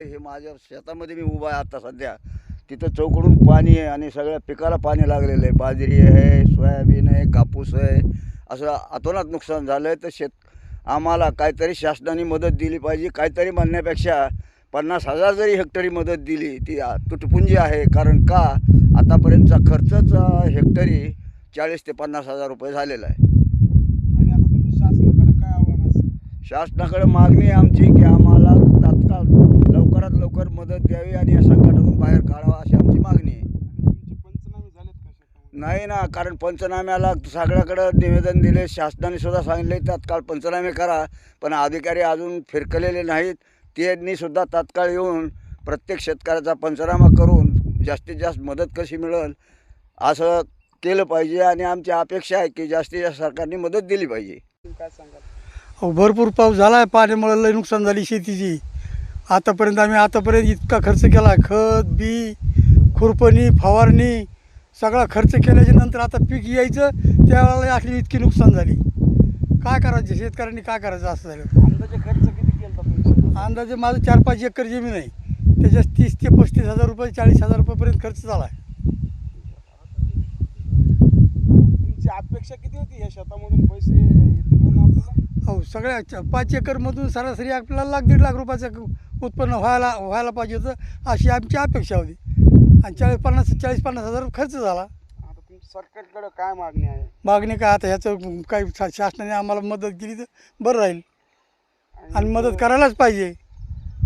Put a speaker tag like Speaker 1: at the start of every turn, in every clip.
Speaker 1: हे माझ्या शेतामध्ये मी उभा आहे आता सध्या. तिथं चौकडून पाणी आहे आणि सगळ्या पिकाला पाणी लागलेलं आहे. बाजरी आहे सोयाबीन आहे कापूस आहे. असं अतोनात नुकसान झालं आहे तर शेत आम्हाला काहीतरी शासनाने मदत दिली पाहिजे. काहीतरी म्हणण्यापेक्षा पन्नास हजार जरी हेक्टरी मदत दिली ती तुटपुंजी आहे. कारण का? आतापर्यंतचा खर्चच हेक्टरी चाळीस ते पन्नास हजार रुपये झालेला आहे.
Speaker 2: आणि आता तुमचं शासनाकडे काय आव्हान असेल?
Speaker 1: शासनाकडे मागणी आमची की आम्हाला तात्काळ लवकरात लवकर मदत द्यावी आणि या संकटातून बाहेर काढावा अशी आमची मागणी आहे
Speaker 2: तुमचे पंचनामे झालेत का शेतामध्ये
Speaker 1: नाही ना कारण पंचनाम्याला सगळ्याकडं निवेदन दिले शासनाने सुद्धा सांगितले तात्काळ पंचनामे करा. पण अधिकारी अजून फिरकलेले नाहीत. त्यांनी सुद्धा तात्काळ येऊन प्रत्येक शेतकऱ्याचा पंचनामा करून जास्तीत जास्त मदत कशी मिळेल असं केलं पाहिजे आणि आमची अपेक्षा आहे की जास्तीत जास्त सरकारने मदत दिली पाहिजे.
Speaker 2: काय
Speaker 3: सांगा भरपूर पाऊस झाला आहे पाण्यामुळे लई नुकसान झाली शेतीची. आतापर्यंत आम्ही आतापर्यंत इतका खर्च केला खत बी खुरपणी फवारणी सगळा खर्च केल्याच्यानंतर आता पीक यायचं त्यावेळेला असली इतकी नुकसान झाली. काय करायचं? शेतकऱ्यांनी काय करायचं? असं झालं.
Speaker 2: अंदाजे खर्च किती केला?
Speaker 3: अंदाजे माझं चार पाच एकर जमीन आहे. त्याच्यात तीस ते पस्तीस हजार रुपये चाळीस हजार रुपयेपर्यंत खर्च झाला. आहे
Speaker 2: तुमची अपेक्षा किती होती या शेतामधून? पैसे येतील म्हणून आपल्याला?
Speaker 3: हो सगळ्या च- पाच एकरमधून सरासरी आपल्याला लाख दीड लाख रुपयाचं उत्पन्न व्हायला व्हायला पाहिजे होतं अशी आमची अपेक्षा होती. आणि चाळीस पन्नास चाळीस पन्नास हजार खर्च झाला.
Speaker 2: आता तुमची सरकारकडे काय मागणी आहे?
Speaker 3: मागणी काय आता ह्याचं काही शा- शासनाने आम्हाला मदत केली तर बरं राहील. आणि मदत करायलाच पाहिजे.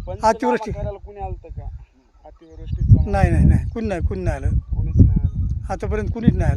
Speaker 2: पंचनामा
Speaker 3: अतिवृष्टी.
Speaker 2: करायला कुणी आलतं का? अतिवृष्टीचं
Speaker 3: नाही नाही नाही. कुणी नाही कुणी नाही आलं.
Speaker 2: कोणीच नाही आलं.
Speaker 3: आतापर्यंत कुणीच नाही आलं.